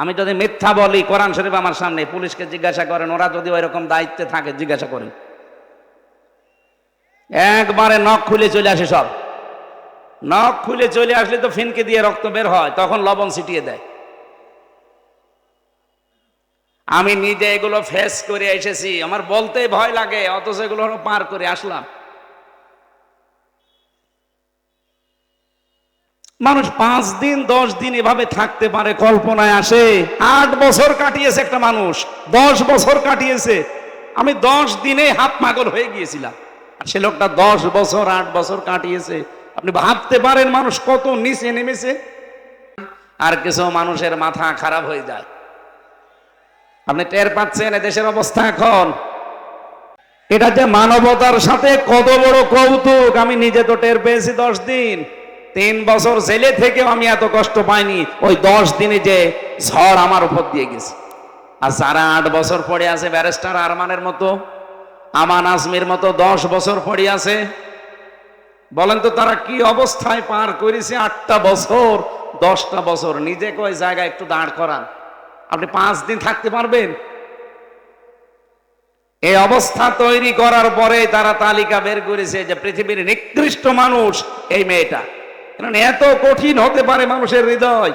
আমি যদি মিথ্যা বলি কোরআন শরীফ আমার সামনে, পুলিশকে জিজ্ঞাসা করেন, ওরা যদি ওই রকম দায়িত্বে থাকে, জিজ্ঞাসা করেন একবারে নখ খুলে চলে আসে সব। নখ খুলে চলে আসলে তো ফিনকে দিয়ে রক্ত বের হয়, তখন লবণ ছিটিয়ে দেয়। আমি নিজে এগুলো ফেস করে এসেছি, আমার বলতে ভয় লাগে, অথচ এগুলো পার করে আসলাম। মানুষ পাঁচ দিন, দশ দিন এভাবে থাকতে পারে, কল্পনায় আসে। আট বছর কাটিয়েছে একটা মানুষ, দশ বছর কাটিয়েছে। আমি দশ দিনে হাত পাগল হয়ে গিয়েছিলাম। আর সে লোকটা দশ বছর, আট বছর কাটিয়েছে। আপনি ভাবতে পারেন মানুষ কত নিচে নেমেছে। আর কিছু মানুষের মাথা খারাপ হয়ে যায়। আপনি টের পাচ্ছেন দেশের অবস্থা এখন। এটা যে মানবতার সাথে কত বড় কৌতুক, আমি নিজে তো টের পেয়েছি দশ দিন। তিন বছর জেলে থেকেও আমি এত কষ্ট পাইনি, ওই দশ দিনে যে ঝড় আমার উপর দিয়ে গেছে। আর যারা আট বছর পড়ে আছে, ব্যারিস্টার আরমানের মতো, আমান আজমির মতো দশ বছর পড়ে আছে, বলেন তো তারা কি অবস্থায় পার করেছে আটটা বছর, দশটা বছর? নিজে কয় জায়গায় একটু দাঁড় করান। আপনি পাঁচ দিন থাকতে পারবেন? এই অবস্থা তৈরি করার পরে তারা তালিকা বের করেছে যে পৃথিবীর নিকৃষ্ট মানুষ এই মেয়েটা। কারণ এত কঠিন হতে পারে মানুষের হৃদয়।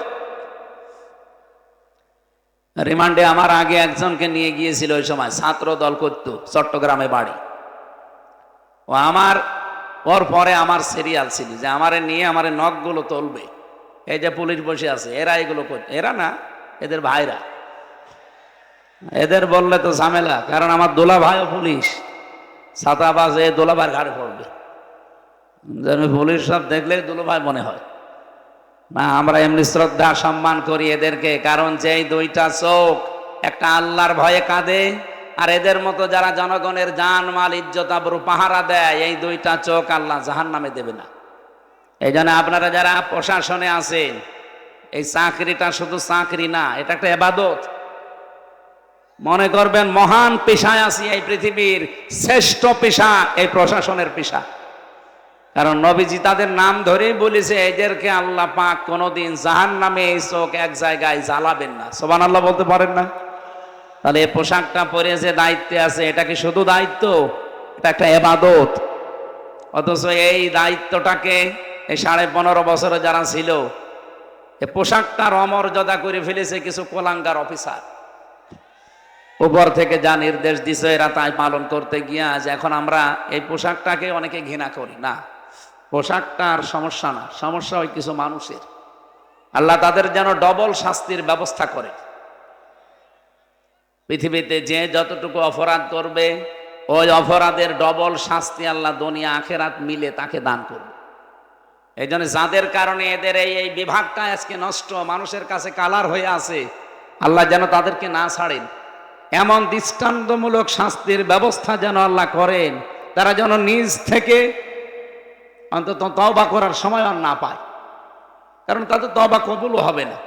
রিমান্ডে আমার আগে একজনকে নিয়ে গিয়েছিল ওই সময়, ছাত্র দল করতো, চট্টগ্রামে বাড়ি। ও আমার, ওর পরে আমার সিরিয়াল ছিল, যে আমারে নিয়ে আমার নখগুলো তুলবে। এই যে পুলিশ বসে আছে, এরা এগুলো এরা না, এদের ভাইরা। এদের বললে তো ঝামেলা, কারণ আমার দোলা ভাইও পুলিশ। ছাতাবাজ এ দোলাভাইয়ের ঘাড়ে পড়বে। যে আমি পুলিশ সব দেখলে দুলোভাই মনে হয়। না, আমরা এমনি শ্রদ্ধা, সম্মান করি এদেরকে, কারণ যেই দুইটা চোখ, একটা আল্লাহর ভয়ে কাঁদে, আর এদের মতো যারা জনগণের জান, মাল, ইজ্জত, আবরু, পাহারা দেয়, এই দুইটা চোখ আল্লাহ জাহান নামে দেবে না। এই জন্য আপনারা যারা প্রশাসনে আছেন, এই চাকরিটা শুধু চাকরি না, এটা একটা এবাদত। মনে করবেন, মহান পেশায় আছি এই পৃথিবীর শ্রেষ্ঠ পেশা এই প্রশাসনের পেশা। কারণ নবীজি তাদের নাম ধরেই বলেছে, এদেরকে আল্লাহ পাক কোনোদিন জাহান নামে এই চোখ এক জায়গায় জ্বালাবেন না। সোবান আল্লাহ বলতে পারেন না? তাহলে এই পোশাকটা পরে যে দায়িত্বে আছে, এটা কি শুধু দায়িত্ব? এটা একটা এবাদত। অথচ এই দায়িত্বটাকে এই সাড়ে পনেরো বছরে যারা ছিল এই পোশাকটার অমর্যাদা করে ফেলেছে কিছু কোলাঙ্গার অফিসার। উপর থেকে যা নির্দেশ দিছে, এরা তাই পালন করতে গিয়ে আজ এখন আমরা এই পোশাকটাকে অনেকে ঘৃণা করি। না পোশাকটার সমস্যা না, সমস্যা ওই কিছু মানুষের। আল্লাহ তাদের যেন ডবল শাস্তির ব্যবস্থা করে। পৃথিবীতে যে যতটুকু অপরাধ করবে, ওই অপরাধের ডবল শাস্তি আল্লাহ দুনিয়া আখেরাত মিলে তাকে দান করবে। এই জন্য যাদের কারণে এদের এই এই বিভাগটা আজকে নষ্ট, মানুষের কাছে কালার হয়ে আছে, আল্লাহ যেন তাদেরকে না ছাড়েন। এমন দৃষ্টান্তমূলক শাস্তির ব্যবস্থা যেন আল্লাহ করেন, তারা যেন নিজ থেকে অন্তত তবা করার সময় আর না পায়। কারণ তাদের তবা কবুলও হবে না।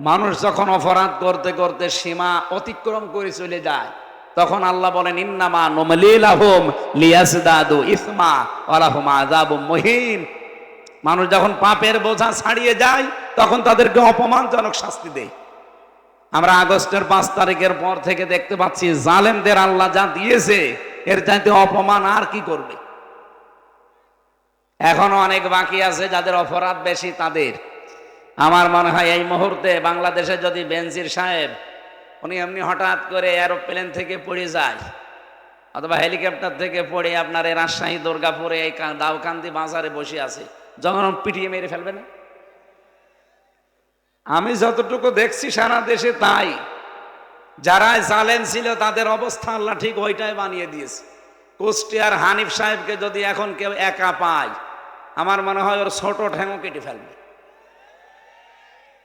মানুষ যখন অপরাধ করতে করতে সীমা অতিক্রম করে চলে যায়, তখন আল্লাহ বলেন, ইন্নামা নোমলিলাহুম লিয়াসদাদু ইসমা ওয়ালাহুম আযাবুম মুহিন। মানুষ যখন পাপের বোঝা ছাড়িয়ে যায়, তখন তাদেরকে অপমানজনক শাস্তি দেয়। আমরা আগস্টের পাঁচ তারিখের পর থেকে দেখতে পাচ্ছি, জালেমদের আল্লাহ যা দিয়েছে, এর চাইতে অপমান আর কি করবে? এখনও অনেক বাকি আছে যাদের অপরাধ বেশি তাদের। আমার মনে হয় এই মুহূর্তে বাংলাদেশে যদি বেনজির সাহেব, উনি এমনি হঠাৎ করে এরোপ্লেন থেকে পড়ে যায়, অথবা হেলিকপ্টার থেকে পড়ে আপনার এই রাজশাহী, দুর্গাপুরে, এই দাউকান্দি বাজারে বসে আছে, যখন পিটিয়ে মেরে ফেলবে না? আমি যতটুকু দেখছি সারা দেশে তাই। যারা জালেন ছিল তাদের অবস্থা আল্লাহ ঠিক ওইটাই বানিয়ে দিয়েছে। কুষ্টিয়ার হানিফ সাহেবকে যদি এখন কেউ একা পায় আমার মনে হয় ওর ছোট ঠ্যাঙও কেটে ফেলবে।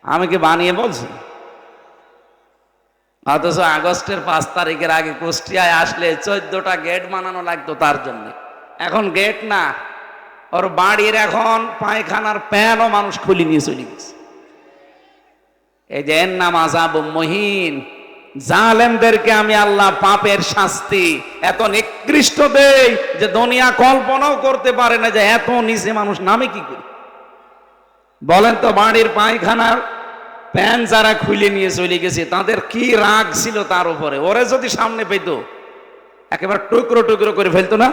আমি কি বানিয়ে বলছি? অথচ আগস্টের পাঁচ তারিখের আগে কুষ্টিয়ায় আসলে চোদ্দটা গেট বানানো লাগতো তার জন্য। এখন গেট না, ওর বাড়ির এখন পায়খানার প্যানও মানুষ খুলে নিয়ে চলে গেছে। এই যে এর নাম আজাব মহিন জালেমদেরকে আমি আল্লাহ পাপের শাস্তি এত নিকৃষ্ট দেই যে দুনিয়া কল্পনাও করতে পারে না যে এত নিচে মানুষ নামে কি করে? বলেন তো বাড়ির পায়খানার প্যান্ট যারা খুলে নিয়ে চলে গেছে, তাদের কি রাগ ছিল তার উপরে? ওরে যদি সামনে পেত, একেবারে টুকরো টুকরো করে ফেলতো না?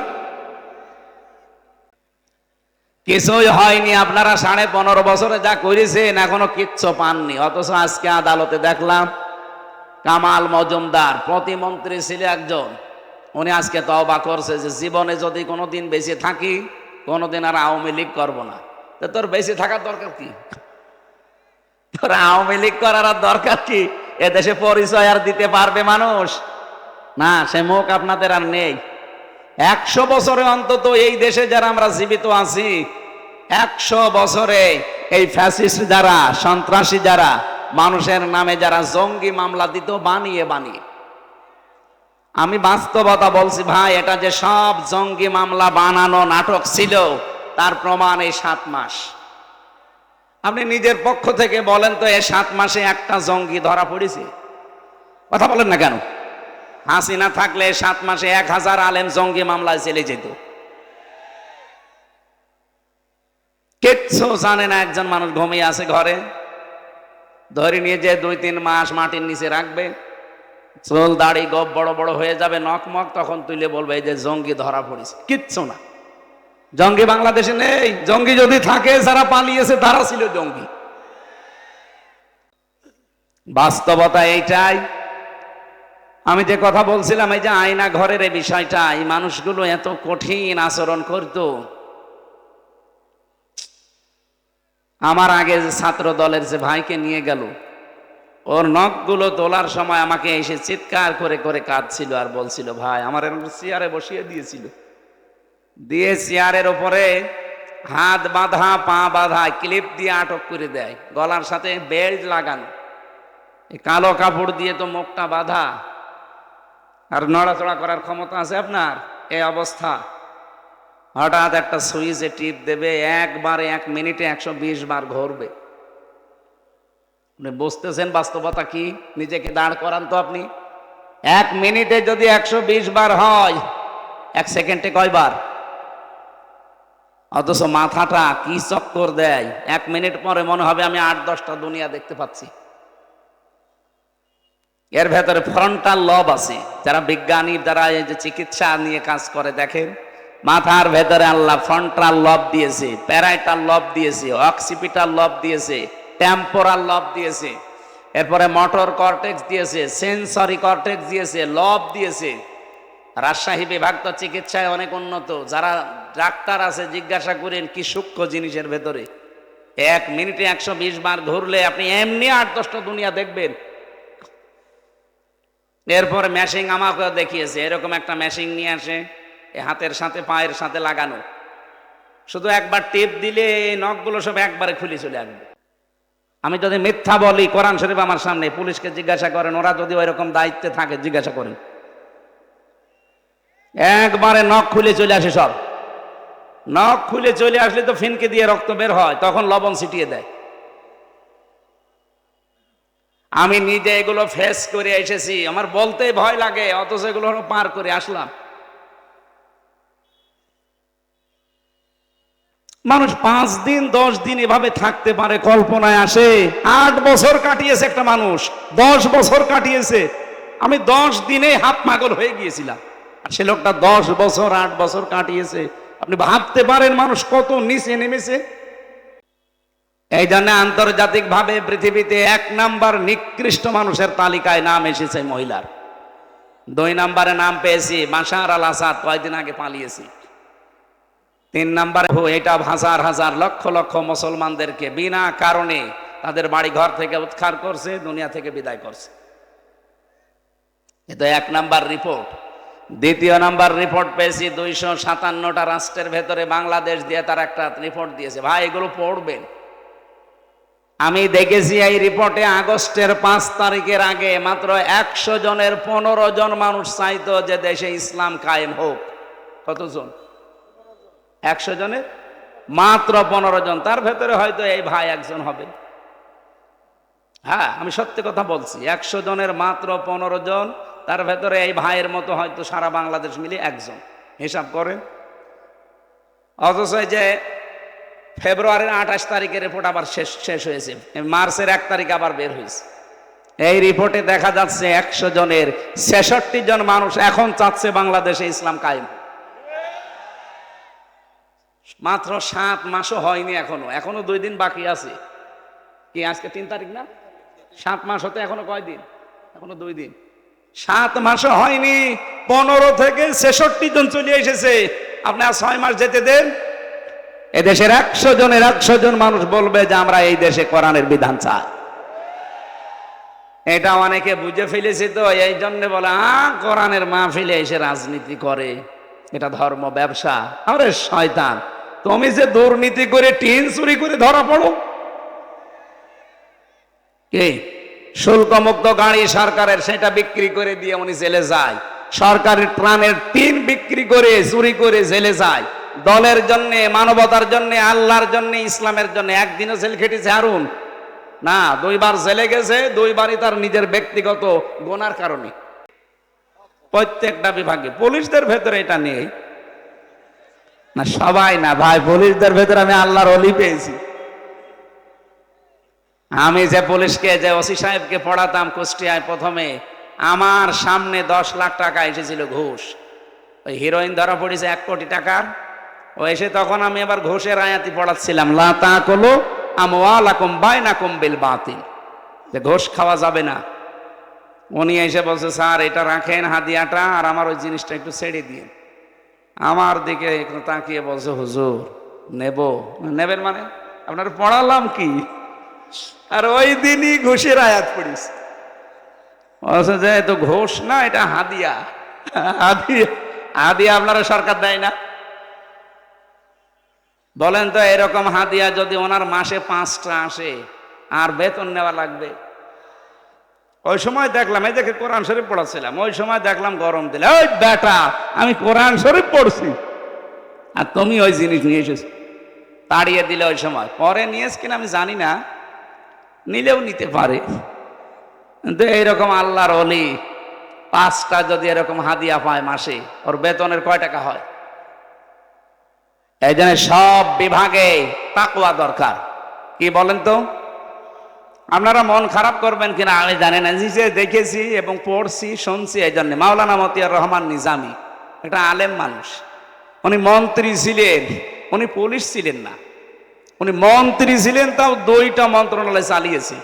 কিছুই হয়নি, আপনারা সাড়ে পনেরো বছরে যা করেছেন, এখনও কিচ্ছু পাননি। অথচ আজকে আদালতে দেখলাম কামাল মজুমদার, প্রতিমন্ত্রী ছিল একজন। উনি আজকে তওবা করছে যে, জীবনে যদি কোনোদিন বেঁচে থাকি, কোনোদিন আর আওয়ামী লীগ করব না। তো তোর বেঁচে থাকার দরকার কি? তোর আওয়ামী লীগ করার আর দরকার কি? এদেশে পরিচয় আর দিতে পারবে মানুষ? না, সে মুখ আপনাদের আর নেই। একশো বছরে অন্তত এই দেশে যারা আমরা জীবিত আছি, একশো বছরে এই ফ্যাসিস্ট যারা, সন্ত্রাসী যারা মানুষের নামে যারা জঙ্গি মামলা দিত, বানিয়ে বানিয়ে। আমি বাস্তবতা বলছি, ভাই, এটা যে সব জঙ্গি মামলা বানানো নাটক ছিল, তার প্রমাণ এই সাত মাস। আপনি নিজের পক্ষ থেকে বলেন তো, এই সাত মাসে একটা জঙ্গি ধরা পড়েছে? কথা বলেন না কেন? হাসিনা থাকলে সাত মাসে এক হাজার আলেম জঙ্গি মামলায় চলে যেত। কিচ্ছু জানে না একজন মানুষ ঘুমিয়ে আছে ঘরে। ধরে নিয়ে যে দুই তিন মাস মাটির নিচে রাখবে, চুল দাড়ি গপ বড় বড় হয়ে যাবে নকমক তখন তুলে বলবে, এই যে জঙ্গি ধরা পড়েছে, কিচ্ছু না। জঙ্গি বাংলাদেশে নেই, জঙ্গি যদি থাকে, যারা পালিয়েছে, তারা ছিল জঙ্গি। বাস্তবতা এইটাই। আমি যে কথা বলছিলাম, এই যে আয়না ঘরের এই বিষয়টা, এই মানুষগুলো এত কঠিন আচরণ করত। আমার আগে যে ছাত্র দলের যে ভাইকে নিয়ে গেল, ওর নখগুলো তোলার সময় আমাকে এসে চিৎকার করে করে কাঁদছিল আর বলছিল, ভাই, আমার এরকম চেয়ারে বসিয়ে দিয়েছিল। দিয়ে চেয়ারের ওপরে হাত বাঁধা, পা বাঁধা, ক্লিপ দিয়ে আটক করে দেয়, গলার সাথে বেল্ট লাগানো। কালো কাপড় দিয়ে তো মুখটা বাঁধা। আর নড়াচড়া করার ক্ষমতা আছে আপনার? এই অবস্থা। হঠাৎ একটা সুইচে টিপ দেবে, একবারে এক মিনিটে একশো বিশ বার ঘুরবে। বুঝতেছেন বাস্তবতা কি? নিজেকে দাঁড় করান তো আপনি। এক মিনিটে যদি একশো বিশ বার হয়, এক সেকেন্ডে কয়বার? অথচ মাথাটা কি চক্কর দেয়? এক মিনিট পরে মনে হবে আমি আট দশটা দুনিয়া দেখতে পাচ্ছি। এর ভেতরে ফ্রন্টাল লব আছে। যারা বিজ্ঞানী, যারা এই যে চিকিৎসা নিয়ে কাজ করে, দেখেন? মাথার ভেতরে আল্লাহ ফ্রন্টাল লব দিয়েছে, প্যারাইটাল লব দিয়েছে, অক্সিপিটাল লব দিয়েছে, টেম্পোরাল লব দিয়েছে, এরপরে মোটর কর্টেক্স দিয়েছে, সেন্সরি কর্টেক্স দিয়েছে, লব দিয়েছে। রাজশাহী বিভাগ তো চিকিৎসায় অনেক উন্নত, যারা ডাক্তার আছে, জিজ্ঞাসা করেন কি সূক্ষ্ম জিনিসের ভেতরে। এক মিনিটে একশো বিশ বার ঘুরলে আপনি এমনি আট দশটা দুনিয়া দেখবেন। এরপরে মেশিন আমাকেও দেখিয়েছে, এরকম একটা মেশিন নিয়ে আসে। এ হাতের সাথে, পায়ের সাথে লাগানো। শুধু একবার টেপ দিলে নখগুলো সব একবারে খুলে চলে আসবে। আমি যদি মিথ্যা বলি, কোরআন শরীফ আমার সামনে, পুলিশকে জিজ্ঞাসা করেন, ওরা যদি ওইরকম দায়িত্বে থাকে, জিজ্ঞাসা করেন। একবারে নখ খুলে চলে আসে সব। নখ খুলে চলে আসলে তো ফিনকে দিয়ে রক্ত বের হয়, তখন লবণ ছিটিয়ে দেয়। আমি নিজে এগুলো ফেস করে এসেছি, আমার বলতে ভয় লাগে, অথচ এগুলো পার করে আসলাম। মানুষ পাঁচ দিন, দশ দিন এভাবে থাকতে পারে, কল্পনায় আসে। আট বছর কাটিয়েছে একটা মানুষ, দশ বছর কাটিয়েছে। আমি দশ দিনে হাত মাগল হয়ে গিয়েছিলাম। আর সে লোকটা দশ বছর, আট বছর কাটিয়েছে। আপনি ভাবতে পারেন মানুষ কত নিচে নেমেছে। এই জন্য আন্তর্জাতিক ভাবে পৃথিবীতে এক নাম্বার নিকৃষ্ট মানুষের তালিকায় নাম এসেছে মহিলার। দুই নাম্বারে নাম পেয়েছি বাসার আল আসাদ কয়েকদিন আগে পালিয়েছি। তিন নাম্বারে এটা হাজার হাজার লক্ষ লক্ষ মুসলমানদেরকে বিনা কারণে তাদের বাড়ি ঘর থেকে উৎখার করছে, দুনিয়া থেকে বিদায় করছে। এটা এক নাম্বার রিপোর্ট। দ্বিতীয় নাম্বার রিপোর্ট পেয়েছি, দুইশো সাতান্নটা রাষ্ট্রের ভেতরে বাংলাদেশ দিয়ে তার একটা রিপোর্ট দিয়েছে। ভাই, এগুলো পড়বেন। আমি দেখেছি এই রিপোর্টে আগস্টের পাঁচ তারিখের আগে মাত্র একশো জনের পনেরো জন মানুষ চাইতো যে দেশে ইসলাম কায়েম হোক। কতজন? একশো জনের? মাত্র পনেরো জন। তার ভেতরে হয়তো এই ভাই একজন হবে। হ্যাঁ আমি সত্যি কথা বলছি, একশো জনের মাত্র পনেরো জন, তার ভেতরে এই ভাইয়ের মতো হয়তো সারা বাংলাদেশ মিলে একজন। হিসাব করেন। অথচ যে ফেব্রুয়ারির আঠাশ তারিখের রিপোর্ট আবার শেষ শেষ হয়েছে। মার্চের এক তারিখ আবার বের হয়েছে। এই রিপোর্টে দেখা যাচ্ছে একশো জনের ছেষট্টি জন মানুষ এখন চাচ্ছে বাংলাদেশে ইসলাম কায়েম। মাত্র সাত মাসও হয়নি এখনও। এখনও দুই দিন বাকি আছে। কি, আজকে তিন তারিখ না? সাত মাস হতে এখনও কয়দিন এখনও দুই দিন। সাত মাসও হয়নি, পনেরো থেকে ছেষট্টি জন চলে এসেছে। আপনি আর ছয় মাস যেতে দেন। এদেশের একশো জনের একশো জন মানুষ বলবে যে আমরা এই দেশে কোরআনের বিধান চাই। এটা অনেকে বুঝে ফেলেছে তো, এই জন্য বলে, আ, কোরআনের মাহফিলে এসে রাজনীতি করে। এটা ধর্ম ব্যবসা। আরে, শয়তান। তুমি যে দুর্নীতি করে টিন চুরি করে ধরা পড়ো? কে? শুল্কমুক্ত গাড়ি সরকারের সেটা বিক্রি করে দিয়ে উনি জেলে যায়। সরকারের ত্রাণের টিন বিক্রি করে, চুরি করে জেলে যায়। দলের জন্য, মানবতার জন্য, আল্লাহর জন্য, ইসলামের জন্য একদিনও জেল খেটেছে হারুন। না, দুইবার জেলে গেছে, দুইবারই তার নিজের ব্যক্তিগত গোনার কারণে। প্রত্যেকটা বিভাগে, পুলিশদের ভেতরে এটা নেই। না সবাই না, ভাই, পুলিশদের ভেতরে আমি আল্লাহর অলি পেয়েছি। আমি যে পুলিশকে, যে ওসি সাহেবকে পড়াতাম কুষ্টিয়ায় প্রথমে, আমার সামনে দশ লাখ টাকা এসেছিল ঘুষ। ওই হিরোইন ধরা পড়েছে এক কোটি টাকার। ও এসে তখন আমি আবার ঘুষের আয়াতি পড়াচ্ছিলাম লাতা কলো আমওয়ালাকুম বাইনাকুম বিল বাতিল। যে ঘুষ খাওয়া যাবে না। উনি এসে বলছে, স্যার, এটা রাখেন হাদিয়াটা আর আমার ওই জিনিসটা একটু ছেড়ে দিন আমার দিকে তাকিয়ে বলছে, হুজুর, নেব। নেবেন মানে? আপনার পড়ালাম কি? আর ওই দিনই ঘুষের আয়াত পড়িস। বলছে যে তো ঘোষ না, এটা হাদিয়া। হাদিয়া হাদিয়া আপনারা সরকার দেয় না। বলেন তো, এরকম হাদিয়া যদি ওনার মাসে পাঁচটা আসে, আর বেতন নেওয়া লাগবে? ওই সময় দেখলাম, এই দেখে কোরআন শরীফ পড়াচ্ছিলাম, ওই সময় দেখলাম গরম দিলে, ওই বেটা, আমি কোরআন শরীফ পড়ছি। আর তুমি ওই জিনিস নিয়ে এসেছ। তাড়িয়ে দিলে ওই সময়। পরে নিয়ে নিয়েছ কিনা আমি জানি না, নিলেও নিতে পারে। কিন্তু এইরকম আল্লাহর অলি পাঁচটা যদি এরকম হাদিয়া পায় মাসে, ওর বেতনের কয় টাকা হয়? এই জন্য সব বিভাগে তাকুয়া দরকার। কি বলেন তো? আপনারা মন খারাপ করবেন কিনা আমি জানি না। নিজে দেখেছি এবং পড়ছি, শুনছি এই জন্য মাওলানা মতিয়ার রহমান নিজামি, একটা আলেম মানুষ। উনি মন্ত্রী ছিলেন, উনি পুলিশ ছিলেন না। উনি মন্ত্রী ছিলেন, তাও দুইটা মন্ত্রণালয় চালিয়েছে।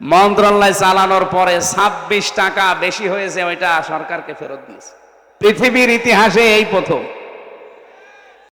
মন্ত্রণালয় চালানোর পরে ছাব্বিশ টাকা বেশি হয়েছে, ওইটা সরকারকে ফেরত দিয়েছে। পৃথিবীর ইতিহাসে এই প্রথম।